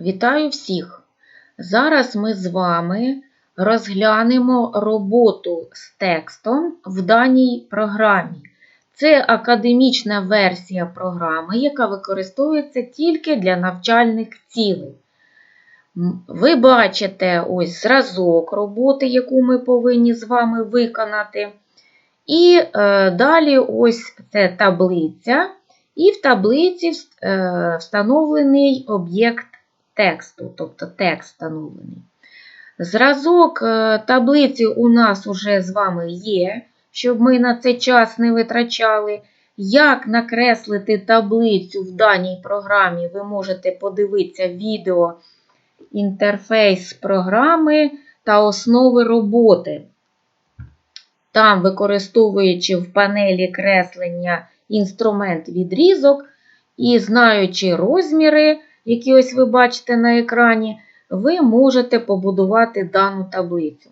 Вітаю всіх! Зараз ми з вами розглянемо роботу з текстом в даній програмі. Це академічна версія програми, яка використовується тільки для навчальних цілей. Ви бачите ось зразок роботи, яку ми повинні з вами виконати. І е, далі ось це таблиця, і в таблиці е, встановлений об'єкт тексту, тобто текст встановлений. Зразок е, таблиці у нас вже з вами є, щоб ми на це час не витрачали. Як накреслити таблицю в даній програмі, ви можете подивитися відео інтерфейс програми та основи роботи. Там, використовуючи в панелі креслення інструмент відрізок і знаючи розміри, які ось ви бачите на екрані, ви можете побудувати дану таблицю.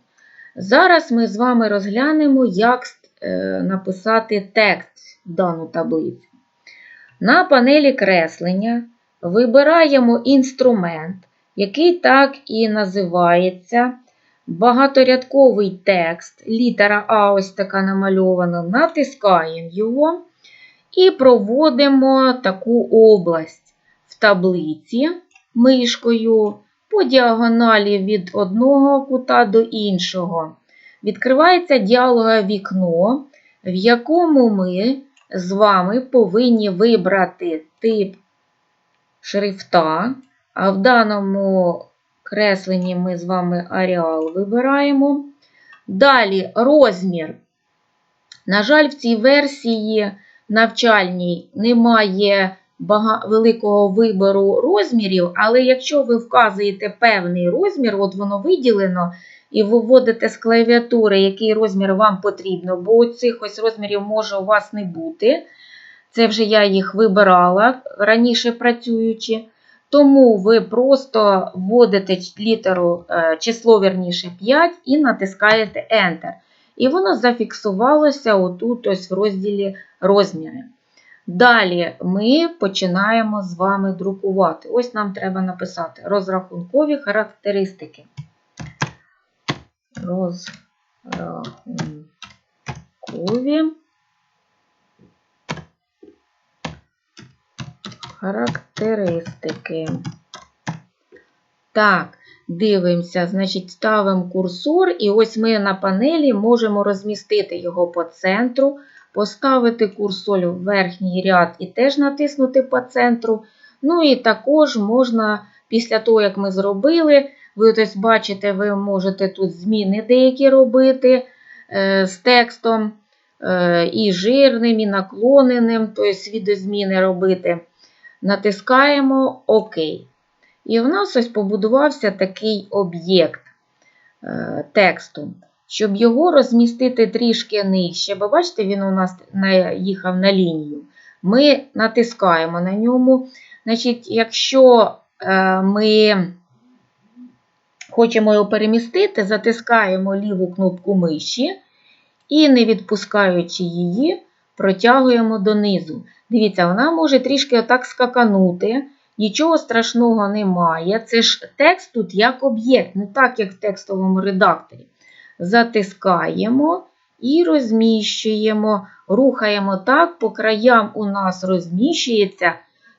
Зараз ми з вами розглянемо, як е, написати текст в дану таблицю. На панелі креслення вибираємо інструмент, який так і називається багаторядковий текст, літера А ось така намальована, натискаємо його і проводимо таку область в таблиці мишкою по діагоналі від одного кута до іншого. Відкривається діалогове вікно, в якому ми з вами повинні вибрати тип шрифта, а в даному кресленні ми з вами аріал вибираємо. Далі розмір. На жаль, в цій версії навчальній немає великого вибору розмірів, але якщо ви вказуєте певний розмір, от воно виділено, і ви вводите з клавіатури, який розмір вам потрібно, бо цих ось розмірів може у вас не бути. Це вже я їх вибирала раніше працюючи. Тому ви просто вводите літеру число верніше 5 і натискаєте Enter. І воно зафіксувалося отут ось в розділі розміри. Далі ми починаємо з вами друкувати. Ось нам треба написати розрахункові характеристики. Розрахункові характеристики. Так, дивимося, значить, ставимо курсор, і ось ми на панелі можемо розмістити його по центру, поставити курсор в верхній ряд і теж натиснути по центру. Ну і також можна, після того, як ми зробили, ви ось бачите, ви можете тут зміни деякі робити е, з текстом, е, і жирним, і наклоненим, тобто відозміни робити. Натискаємо ОК. І в нас ось побудувався такий об'єкт е, тексту. Щоб його розмістити трішки нижче, бо бачите, він у нас їхав на лінію. Ми натискаємо на ньому. Значить, Якщо е, ми хочемо його перемістити, затискаємо ліву кнопку миші і, не відпускаючи її, протягуємо донизу. Дивіться, вона може трішки отак скаканути. Нічого страшного немає. Це ж текст тут як об'єкт, не так, як в текстовому редакторі. Затискаємо і розміщуємо, рухаємо так, по краям у нас розміщується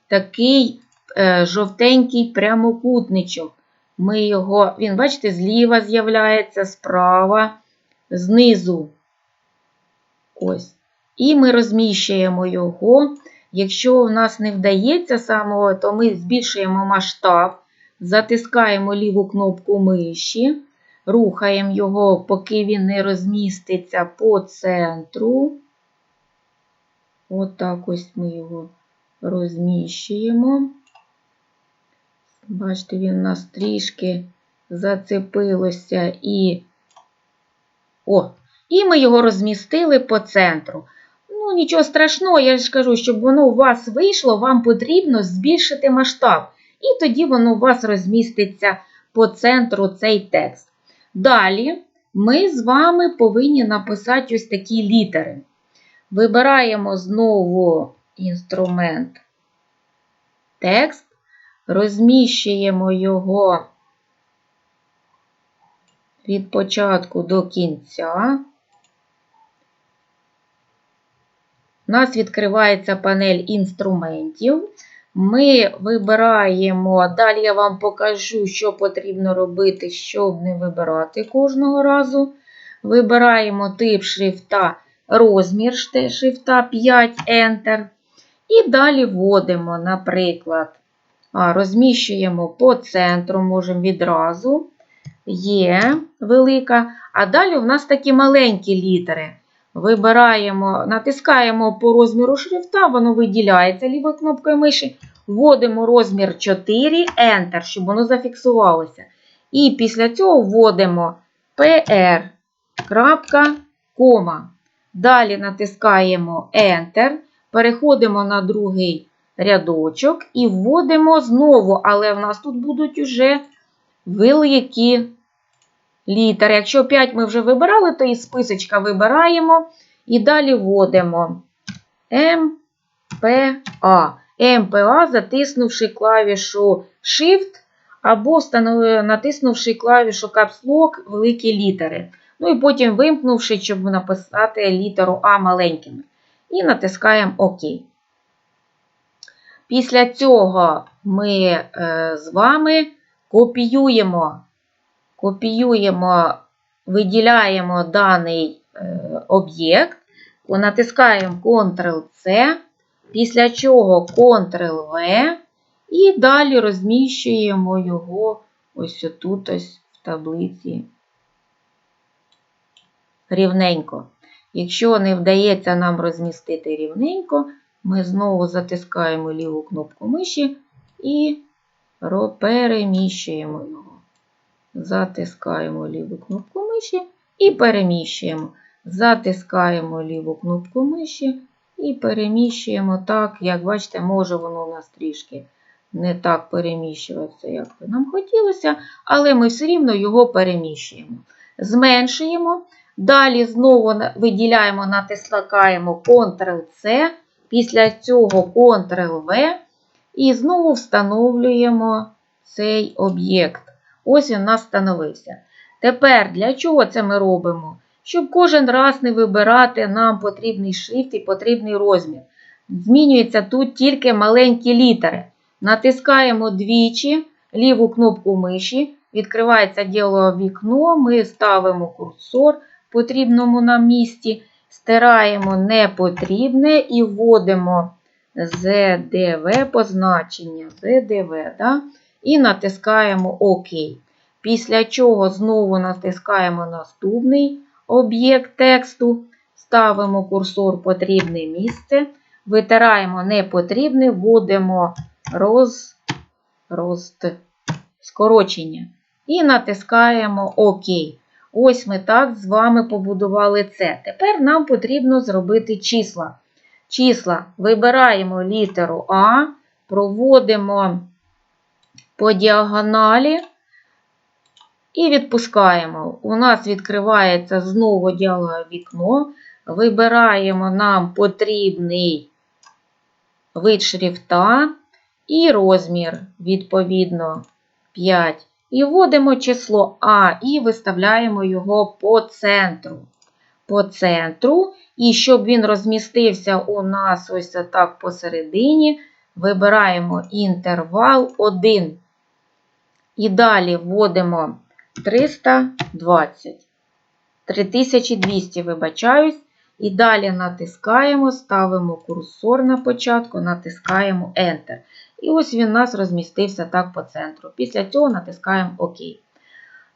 такий е, жовтенький прямокутничок. Ми його, Він, бачите, зліва з'являється, справа, знизу. Ось. І ми розміщуємо його. Якщо у нас не вдається самого, то ми збільшуємо масштаб, затискаємо ліву кнопку миші, рухаємо його, поки він не розміститься по центру. Отак ось ми його розміщуємо. Бачите, він у нас трішки зацепилося і. О! І ми його розмістили по центру. Ну, нічого страшного, я ж кажу, щоб воно у вас вийшло, вам потрібно збільшити масштаб. І тоді воно у вас розміститься по центру цей текст. Далі ми з вами повинні написати ось такі літери. Вибираємо знову інструмент текст. розміщуємо його від початку до кінця. У нас відкривається панель інструментів. Ми вибираємо, далі я вам покажу, що потрібно робити, щоб не вибирати кожного разу. Вибираємо тип шрифта, розмір шрифта 5 Enter. І далі вводимо, наприклад, розміщуємо по центру, можемо відразу. Є велика. А далі у нас такі маленькі літери. Вибираємо, натискаємо по розміру шрифта, воно виділяється лівою кнопкою миші. Вводимо розмір 4, Enter, щоб воно зафіксувалося. І після цього вводимо PR, кома. Далі натискаємо Enter, переходимо на другий рядочок і вводимо знову, але в нас тут будуть уже великі літери. Якщо 5 ми вже вибирали, то із списочка вибираємо і далі вводимо МПА. МПА, затиснувши клавішу Shift або натиснувши клавішу Caps Lock великі літери. Ну і потім вимкнувши, щоб написати літеру А маленькими. І натискаємо ОК. Після цього ми е, з вами копіюємо, копіюємо, виділяємо даний е, об'єкт, натискаємо Ctrl-C, після чого Ctrl-V, і далі розміщуємо його ось тут ось в таблиці рівненько. Якщо не вдається нам розмістити рівненько, ми знову затискаємо ліву кнопку миші і переміщуємо його. Затискаємо ліву кнопку миші і переміщуємо. Затискаємо ліву кнопку миші і переміщуємо так, як бачите, може воно у нас трішки не так переміщуватися, як би нам хотілося, але ми все рівно його переміщуємо. Зменшуємо. Далі знову виділяємо, натискаємо Ctrl-C, після цього Ctrl-V і знову встановлюємо цей об'єкт. Ось він у нас встановився. Тепер для чого це ми робимо? Щоб кожен раз не вибирати нам потрібний шрифт і потрібний розмір. Змінюється тут тільки маленькі літери. Натискаємо двічі ліву кнопку миші, відкривається діалогове вікно, ми ставимо курсор потрібному нам місці, стираємо непотрібне і вводимо ZDV позначення. ZDV, да? І натискаємо ОК. Після чого знову натискаємо наступний об'єкт тексту, ставимо курсор в потрібне місце, витираємо непотрібне, вводимо роз, рост, скорочення. І натискаємо ОК. Ось ми так з вами побудували це. Тепер нам потрібно зробити числа. Числа вибираємо літеру А, проводимо по діагоналі і відпускаємо. У нас відкривається знову діалогове вікно. Вибираємо нам потрібний вид шрифта і розмір, відповідно, 5. І вводимо число А і виставляємо його по центру. По центру. І щоб він розмістився у нас ось так посередині, вибираємо інтервал 1. І далі вводимо 320. 3200, вибачаюсь. І далі натискаємо, ставимо курсор на початку, натискаємо Enter. І ось він у нас розмістився так по центру. Після цього натискаємо ОК.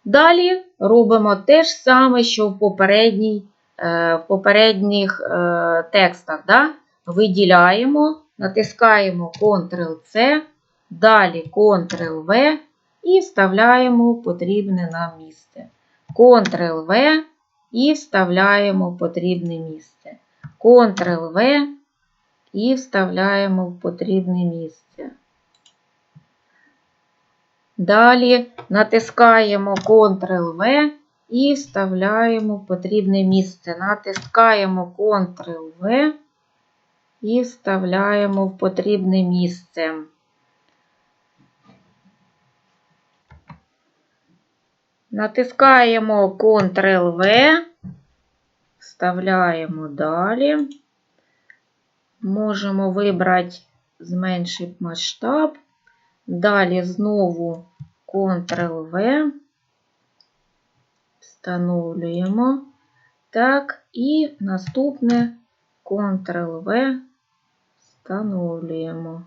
Далі робимо те ж саме, що в попередній, е, в попередніх е, текстах. Да? Виділяємо, натискаємо Ctrl-C, далі Ctrl-V і вставляємо потрібне нам місце. Ctrl-V і вставляємо потрібне місце. Ctrl-V і вставляємо в потрібне місце. Далі натискаємо Ctrl-V і вставляємо потрібне місце. Натискаємо Ctrl-V і вставляємо в потрібне місце. Натискаємо Ctrl-V, вставляємо далі. Можемо вибрати зменшити масштаб. Далі знову Ctrl-V. Встановлюємо. Так, і наступне Ctrl-V встановлюємо.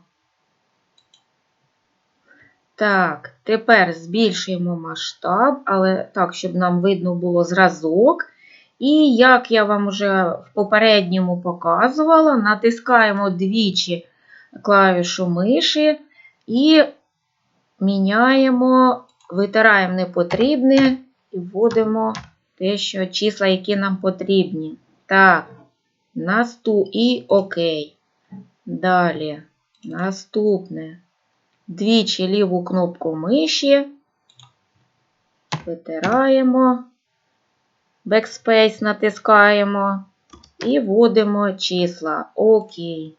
Так, тепер збільшуємо масштаб, але так, щоб нам видно було зразок. І, як я вам вже в попередньому показувала, натискаємо двічі клавішу миші і міняємо, витираємо непотрібне і вводимо те, що числа, які нам потрібні. Так, наступ і ОК. Далі, наступне. Двічі ліву кнопку миші. Витираємо. Backspace натискаємо і вводимо числа. Окей.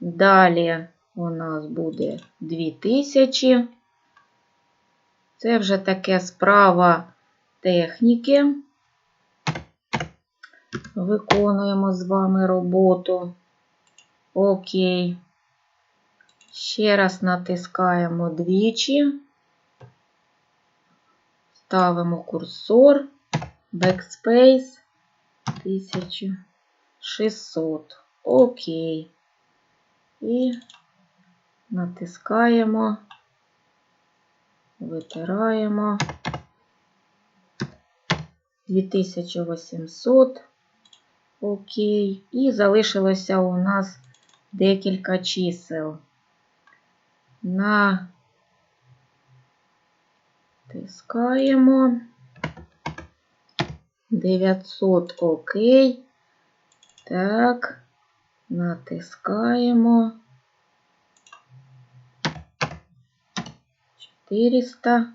Далі у нас буде 2000. Це вже таке справа техніки. Виконуємо з вами роботу. Окей. Ще раз натискаємо двічі, ставимо курсор, Backspace 1600. Окей. І натискаємо, витираємо 2800. Окей. І залишилося у нас декілька чисел. Натискаємо. 900 ОК. Так, натискаємо. 400.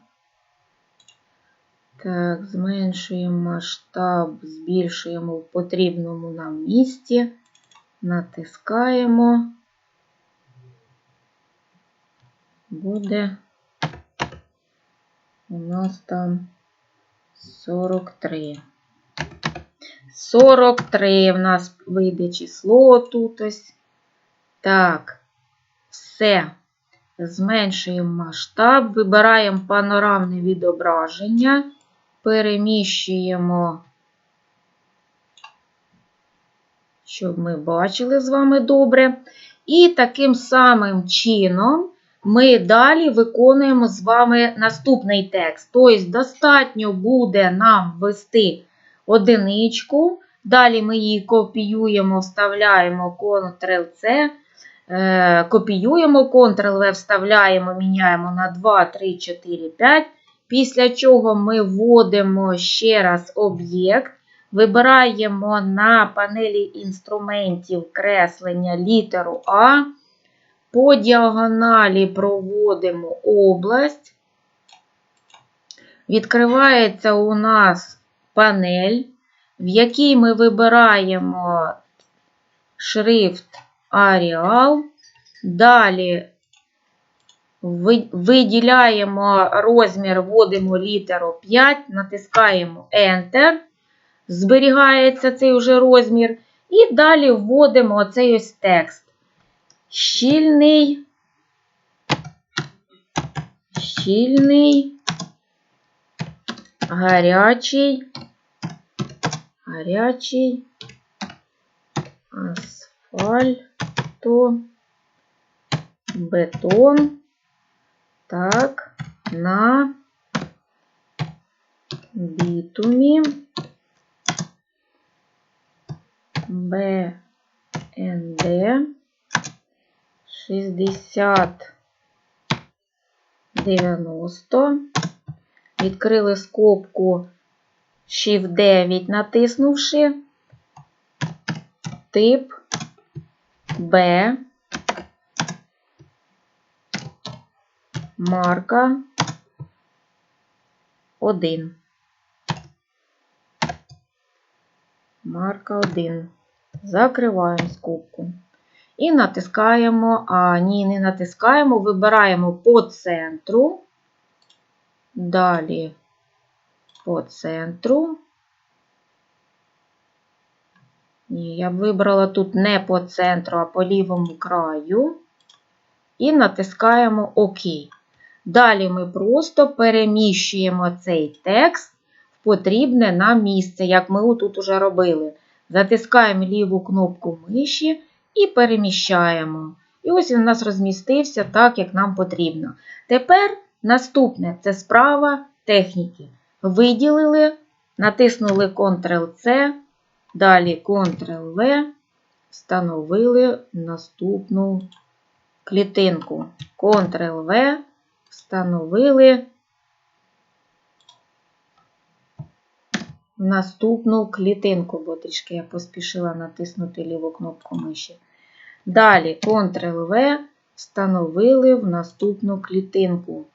Так, зменшуємо масштаб, збільшуємо в потрібному нам місці, натискаємо. Буде у нас там 43. 43 в нас вийде число тут ось. Так, все. Зменшуємо масштаб, вибираємо панорамне відображення, переміщуємо, щоб ми бачили з вами добре. І таким самим чином ми далі виконуємо з вами наступний текст. Тобто, достатньо буде нам ввести одиничку. Далі ми її копіюємо, вставляємо Ctrl-C, е, копіюємо, Ctrl-V вставляємо, міняємо на 2, 3, 4, 5. Після чого ми вводимо ще раз об'єкт, вибираємо на панелі інструментів креслення літеру А. По діагоналі проводимо область. Відкривається у нас панель, в якій ми вибираємо шрифт Arial. Далі виділяємо розмір, вводимо літеру 5, натискаємо Enter. Зберігається цей вже розмір. І далі вводимо оцей ось текст щільний, щільний, гарячий, гарячий, асфальто, бетон, так, на бітумі, БНД 60, 90. Відкрили скобку Shift 9, натиснувши тип Б, марка 1. Марка 1. Закриваємо скобку. І натискаємо, а ні, не натискаємо, вибираємо по центру. Далі по центру. Ні, я б вибрала тут не по центру, а по лівому краю. І натискаємо ОК. Далі ми просто переміщуємо цей текст в потрібне нам місце, як ми тут уже робили. Затискаємо ліву кнопку миші і переміщаємо. І ось він у нас розмістився так, як нам потрібно. Тепер наступне це справа техніки. Виділили, натиснули Ctrl-C, далі Ctrl-V, встановили наступну клітинку. Ctrl-V, встановили наступну клітинку, бо трішки я поспішила натиснути ліву кнопку миші. Далі Ctrl-V встановили в наступну клітинку.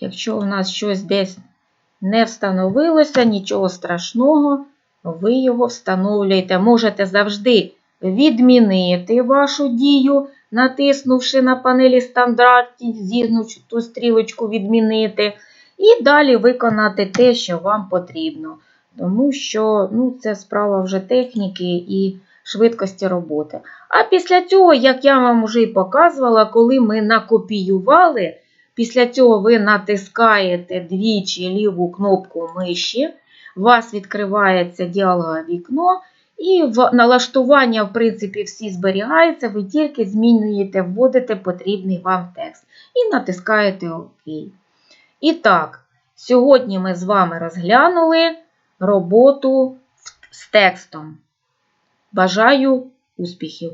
Якщо у нас щось десь не встановилося, нічого страшного, ви його встановлюєте. Можете завжди відмінити вашу дію, натиснувши на панелі стандартів, зігнувши ту стрілочку відмінити. І далі виконати те, що вам потрібно. Тому що ну, це справа вже техніки і швидкості роботи. А після цього, як я вам вже і показувала, коли ми накопіювали, після цього ви натискаєте двічі ліву кнопку миші, у вас відкривається діалогове вікно, і в налаштування, в принципі, всі зберігаються, ви тільки змінюєте, вводите потрібний вам текст і натискаєте ОК. І так, сьогодні ми з вами розглянули роботу з текстом. Бажаю успіхів!